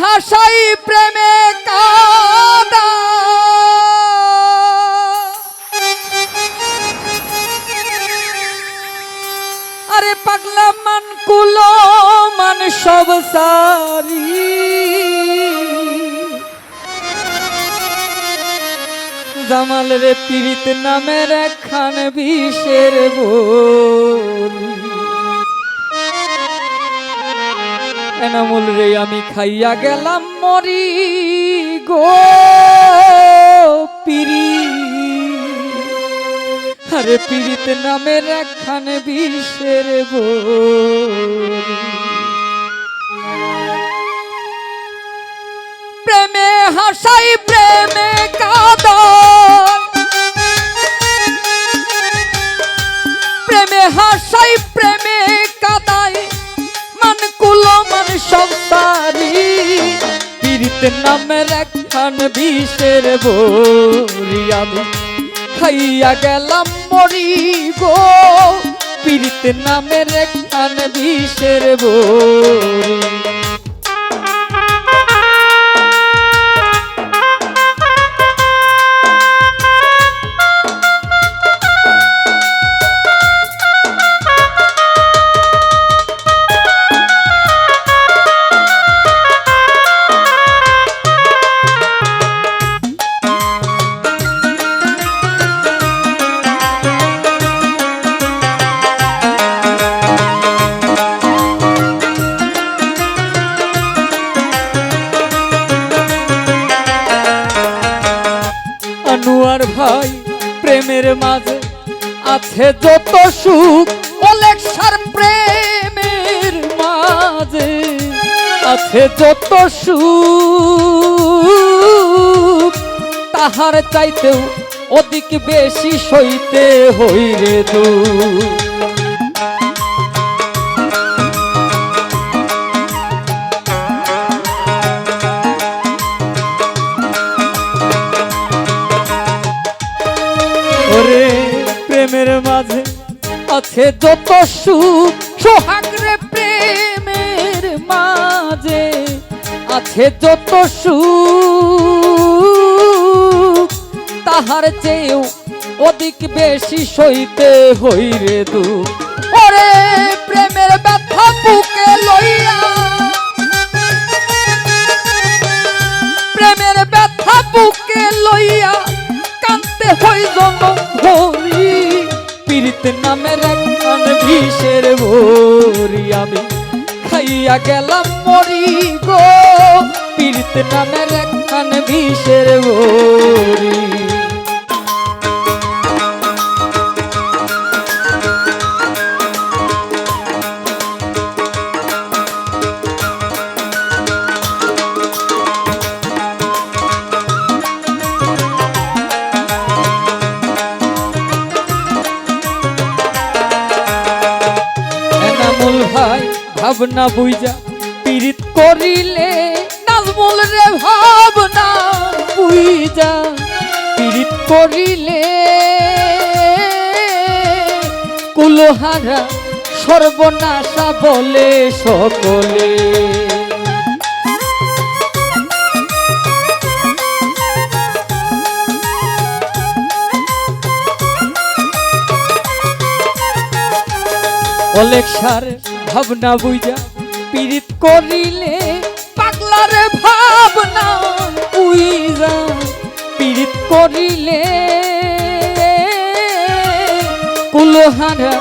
হাসাই প্রেমে কাদা। আরে পাগলা মান কুলো মান সব সারি। জামাল রে পীড়িত নামের একখান বিষের বলি এনামুল রে, আমি খাইয়া গেলাম মরি গো পিরি। আরে পীড়িত নামের একখান বিষের বলি। প্রেমে হাসাই, প্রেমে কাদাই প্রেমে হাসাই সংসারি পীড়িত নামের একখান বিষের বরি আমি। খাইয়া গেলাম মরি গো পীড়িত নামের একখান বিষের বরি আনুয়ার ভাই, প্রেমের মাঝে আছে যত সুখ অলেকসার প্রেমের মাঝে আছে যত সুখ। তাহার চাইতেও অধিক বেশি সইতে হইরে দু আছে যত সুখ সোহাগরে প্রেমের মাঝে আছে যত সুখ। তাহার চেয়েও অধিক বেশি সইতে হইরে দু ওরে প্রেমের ব্যথা বুকে লইয়া। প্রেমের ব্যথা বুকে লইয়া কান্তে হই ভরি পীড়িত নামের একখান বিষের ভরি আমি খাইয়া গেলাম মরি গো পীড়িত নামের একখান বিষের ভরি ভাবনা বুঝা পীড়িত করিলে নাজমুল রে ভাবনা বুঝা পীড়িত করিলে কুলহারা সর্বনাশা বলে সকলে। অলেকসার ভাবনা বুঝা পীড়িত করিলে পাগলার ভাবনা উইজা পীড়িত করিলে কুলহারা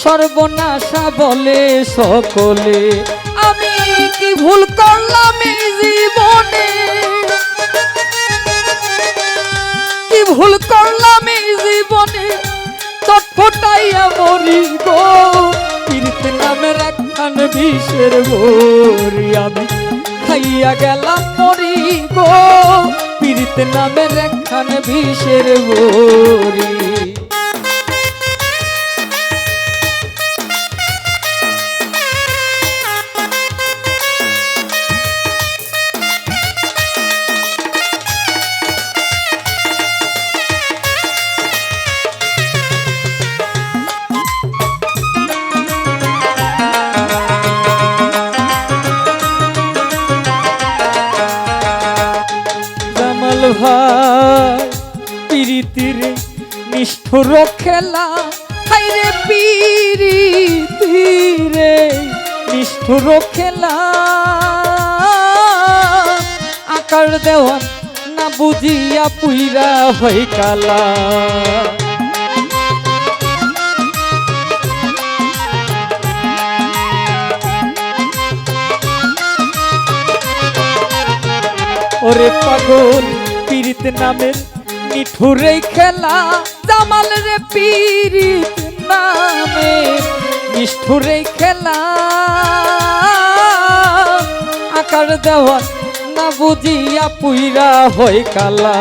সর্বনাশা বলে সকলে। আমি কি ভুল করলাম জীবনে? কি ভুল করলাম জীবনে? চটফটাইয়া মরি গো নামের একখান বিষের ভরি আমি খাইয়া গেলাম মরি গো। পীড়িত নামের একখান বিষের ভরি জামাল ভাই। পিরিতির নিষ্ঠুর খেলা। হাইরে পিরিতিরে নিষ্ঠুর খেলা। আকার দেওয়ান না বুঝিয়া পুইরা হই কালা। ওরে পাগল পীরিত নামের নিঠুরে খেলা, জামাল রে পীরিত নামের নিষ্ঠুরে খেলা। আকার দেওয়া না বুঝিয়া পুইরা হই কালা।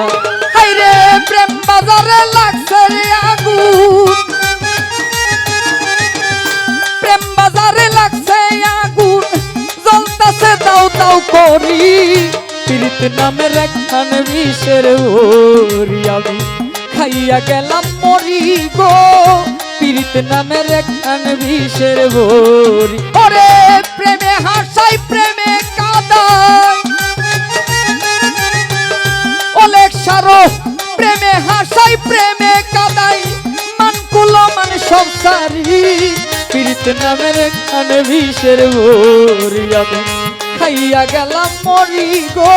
হাইরে প্রেম বাজারে লাগছে রে আগুন। প্রেম বাজারে লাগছে আগুন। জ্বলতাছে দাও দাও করি। পীড়িত নামের একখান বিষের ওরি আমি। খাইয়া গেলাম মরি গো, পীড়িত নামের একখান বিষের ভরি ওরে প্রেমে হাসাই, প্রেমে কাদাই। অলেক সারো প্রেমে হাসাই, প্রেমে কাদাই। মান কুলো, মান সব সারি, পীড়িত নামের কানে বিষের ভরি আমি। খাইয়া গেলাম মরি গো।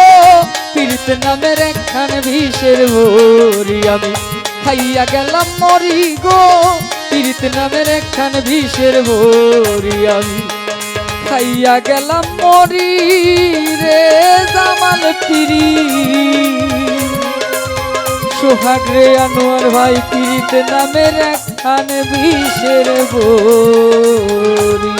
পীড়িত নামের কানে বিষের ভরি আমি। খাইয়া গেলাম মরি গো। পীড়িত নামের একখান বিষের ভরি আমি। খাইয়া গেলাম মরি রে জামাল পিরি সোহাগ রে আনোয়ার ভাই, পিরিত নামের একখান বিষের বরি